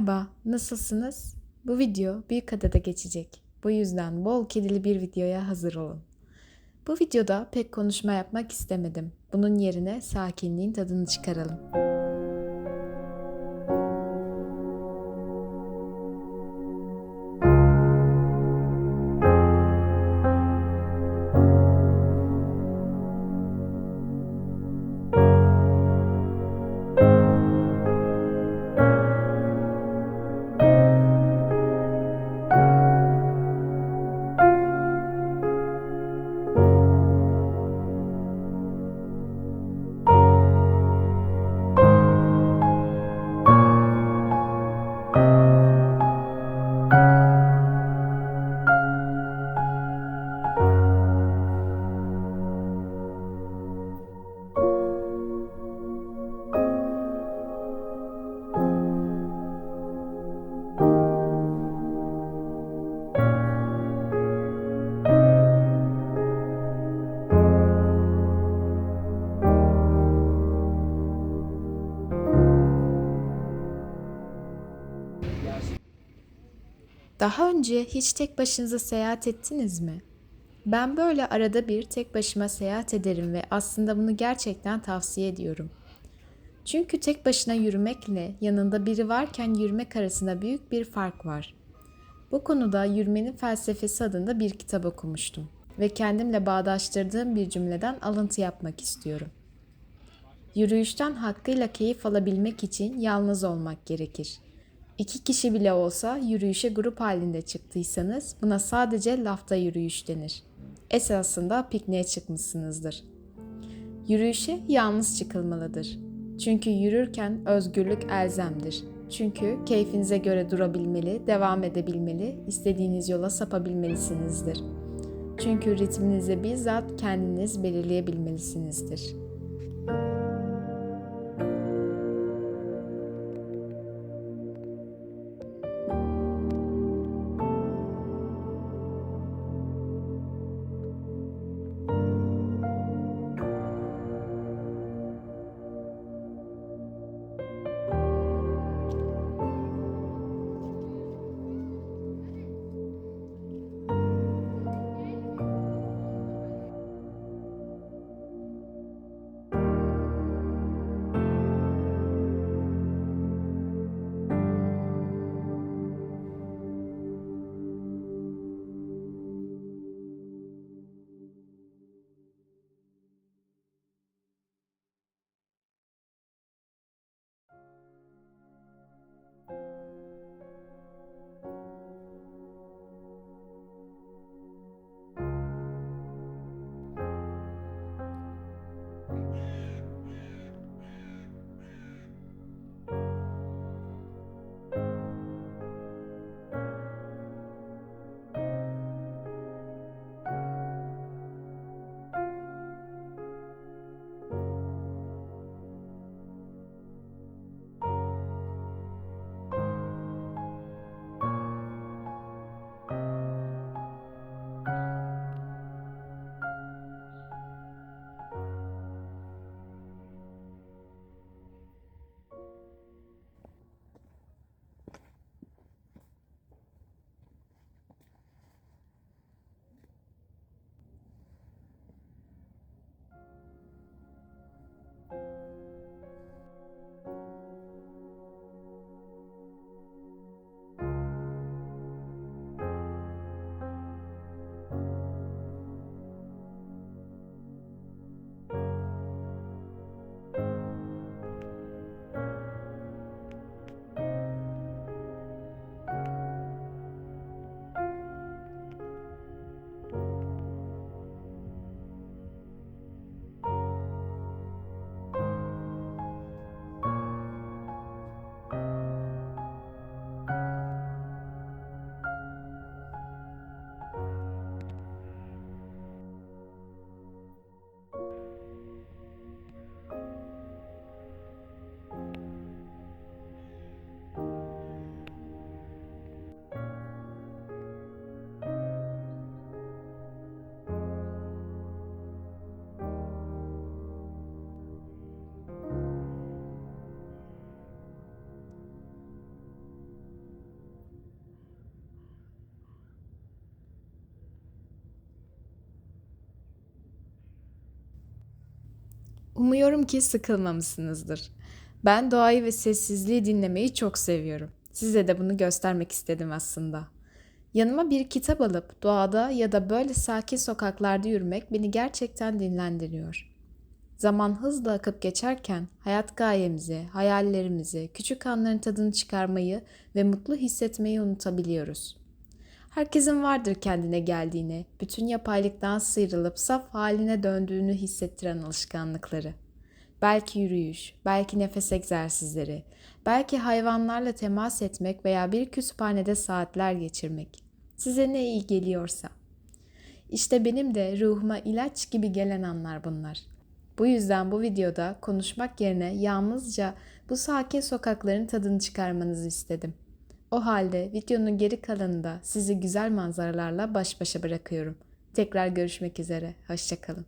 Merhaba, nasılsınız? Bu video Büyükada'da geçecek. Bu yüzden bol kedili bir videoya hazır olun. Bu videoda pek konuşma yapmak istemedim. Bunun yerine sakinliğin tadını çıkaralım. Daha önce hiç tek başınıza seyahat ettiniz mi? Ben böyle arada bir tek başıma seyahat ederim ve aslında bunu gerçekten tavsiye ediyorum. Çünkü tek başına yürümekle yanında biri varken yürümek arasında büyük bir fark var. Bu konuda Yürümenin Felsefesi adında bir kitap okumuştum ve kendimle bağdaştırdığım bir cümleden alıntı yapmak istiyorum. Yürüyüşten hakkıyla keyif alabilmek için yalnız olmak gerekir. İki kişi bile olsa yürüyüşe grup halinde çıktıysanız buna sadece lafta yürüyüş denir. Esasında pikniğe çıkmışsınızdır. Yürüyüşe yalnız çıkılmalıdır. Çünkü yürürken özgürlük elzemdir. Çünkü keyfinize göre durabilmeli, devam edebilmeli, istediğiniz yola sapabilmelisinizdir. Çünkü ritminizi bizzat kendiniz belirleyebilmelisinizdir. Umuyorum ki sıkılmamışsınızdır. Ben doğayı ve sessizliği dinlemeyi çok seviyorum. Size de bunu göstermek istedim aslında. Yanıma bir kitap alıp doğada ya da böyle sakin sokaklarda yürümek beni gerçekten dinlendiriyor. Zaman hızla akıp geçerken hayat gayemizi, hayallerimizi, küçük anların tadını çıkarmayı ve mutlu hissetmeyi unutabiliyoruz. Herkesin vardır kendine geldiğini, bütün yapaylıktan sıyrılıp saf haline döndüğünü hissettiren alışkanlıkları. Belki yürüyüş, belki nefes egzersizleri, belki hayvanlarla temas etmek veya bir kütüphanede saatler geçirmek. Size ne iyi geliyorsa. İşte benim de ruhuma ilaç gibi gelen anlar bunlar. Bu yüzden bu videoda konuşmak yerine yalnızca bu sakin sokakların tadını çıkarmanızı istedim. O halde videonun geri kalanında sizi güzel manzaralarla baş başa bırakıyorum. Tekrar görüşmek üzere. Hoşçakalın.